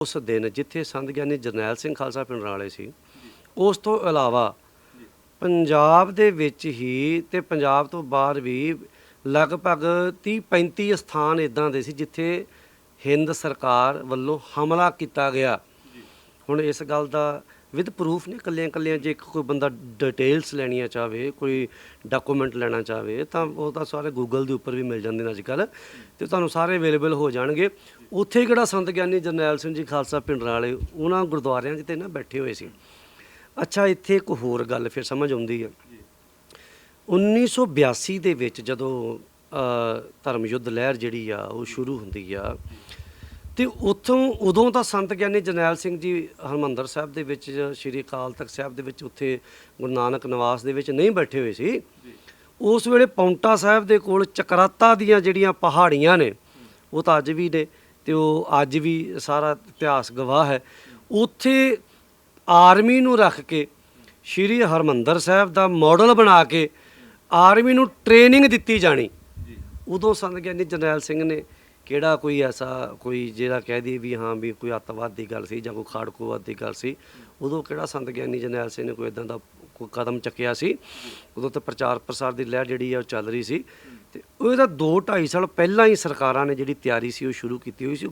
ਉਸ ਦਿਨ ਜਿੱਥੇ ਸੰਤ ਗਿਆਨੀ ਜਰਨੈਲ ਸਿੰਘ ਖਾਲਸਾ ਪਿੰਡ ਵਾਲੇ ਸੀ, ਉਸ ਤੋਂ ਇਲਾਵਾ ਪੰਜਾਬ ਦੇ ਵਿੱਚ ਹੀ ਤੇ ਪੰਜਾਬ ਤੋਂ ਬਾਹਰ ਵੀ ਲਗਭਗ 30 35 ਸਥਾਨ ਇਦਾਂ ਦੇ ਸੀ ਜਿੱਥੇ ਹਿੰਦ ਸਰਕਾਰ ਵੱਲੋਂ ਹਮਲਾ ਕੀਤਾ ਗਿਆ। ਹੁਣ ਇਸ ਗੱਲ ਦਾ ਵਿਦ ਪ੍ਰੂਫ ਨੇ ਕੱਲਿਆਂ ਕੱਲਿਆਂ ਜੇ ਕੋਈ ਬੰਦਾ ਡਿਟੇਲਸ ਲੈਣੀਆਂ ਚਾਹਵੇ, ਕੋਈ ਡਾਕੂਮੈਂਟ ਲੈਣਾ ਚਾਹਵੇ, ਤਾਂ ਉਹ ਤਾਂ ਸਾਰੇ ਗੂਗਲ ਦੇ ਉੱਪਰ ਵੀ ਮਿਲ ਜਾਂਦੇ ਨੇ ਅੱਜ ਕੱਲ ਤੇ ਤੁਹਾਨੂੰ ਸਾਰੇ ਅਵੇਲੇਬਲ ਹੋ ਜਾਣਗੇ। ਉੱਥੇ ਕਿਹੜਾ ਸੰਤ ਗਿਆਨੀ ਜਰਨੈਲ ਸਿੰਘ ਜੀ ਖਾਲਸਾ ਪਿੰਡ ਵਾਲੇ, ਉਹਨਾਂ ਗੁਰਦੁਆਰਿਆਂ 'ਚ ਤੇ ਨਾ ਬੈਠੇ ਹੋਏ ਸੀ। ਅੱਛਾ, ਇੱਥੇ ਇੱਕ ਹੋਰ ਗੱਲ ਫਿਰ ਸਮਝ ਆਉਂਦੀ ਹੈ 1982 ਦੇ ਵਿੱਚ ਜਦੋਂ ਧਰਮ ਯੁੱਧ ਲਹਿਰ ਜਿਹੜੀ ਆ, ਉਹ ਸ਼ੁਰੂ ਹੁੰਦੀ ਆ ਤੇ ਉੱਥੋਂ ਉਦੋਂ ਤਾਂ ਸੰਤ ਗਿਆਨੀ ਜਰਨੈਲ ਸਿੰਘ ਜੀ ਹਰਮੰਦਰ ਸਾਹਿਬ ਦੇ ਵਿੱਚ ਸ਼੍ਰੀ ਅਕਾਲ ਤਖਤ ਸਾਹਿਬ ਦੇ ਵਿੱਚ ਉੱਥੇ ਗੁਰੂ ਨਾਨਕ ਨਿਵਾਸ ਦੇ ਵਿੱਚ ਨਹੀਂ ਬੈਠੇ ਹੋਏ ਸੀ। ਉਸ ਵੇਲੇ ਪੌਂਟਾ ਸਾਹਿਬ ਦੇ ਕੋਲ ਚਕਰਾਤਾ ਦੀਆਂ ਜਿਹੜੀਆਂ ਪਹਾੜੀਆਂ ਨੇ ਉਹ ਤਾਂ ਅੱਜ ਵੀ ਨੇ ਤੇ ਉਹ ਅੱਜ ਵੀ ਸਾਰਾ ਇਤਿਹਾਸ ਗਵਾਹ ਹੈ। ਉੱਥੇ ਆਰਮੀ ਨੂੰ ਰੱਖ ਕੇ ਸ਼੍ਰੀ ਹਰਮੰਦਰ ਸਾਹਿਬ ਦਾ ਮਾਡਲ ਬਣਾ ਕੇ ਆਰਮੀ ਨੂੰ ਟ੍ਰੇਨਿੰਗ ਦਿੱਤੀ ਜਾਣੀ। ਉਦੋਂ ਸੰਤ ਗਿਆਨੀ ਜਰਨੈਲ ਸਿੰਘ ਨੇ ਕਿਹੜਾ ਕੋਈ ਐਸਾ ਕੋਈ ਜਿਹੜਾ ਕਹਿ ਦਈਏ ਵੀ ਹਾਂ ਵੀ ਕੋਈ ਅੱਤਵਾਦ ਦੀ ਗੱਲ ਸੀ ਜਾਂ ਕੋਈ ਖਾੜਕੂਵਾਦ ਦੀ ਗੱਲ ਸੀ? ਉਦੋਂ ਕਿਹੜਾ ਸੰਤ ਗਿਆਨੀ ਜਰਨੈਲ ਸਿੰਘ ਨੇ ਕੋਈ ਇਦਾਂ ਦਾ ਕੋਈ ਕਦਮ ਚੱਕਿਆ ਸੀ? ਉਦੋਂ ਤਾਂ ਪ੍ਰਚਾਰ ਪ੍ਰਸਾਰ ਦੀ ਲਹਿਰ ਜਿਹੜੀ ਆ ਉਹ ਚੱਲ ਰਹੀ ਸੀ। ਤੇ ਉਹਦਾ 2 2.5 ਸਾਲ ਪਹਿਲਾਂ ਹੀ ਸਰਕਾਰਾਂ ਨੇ ਜਿਹੜੀ ਤਿਆਰੀ ਸੀ ਉਹ ਸ਼ੁਰੂ ਕੀਤੀ ਹੋਈ ਸੀ।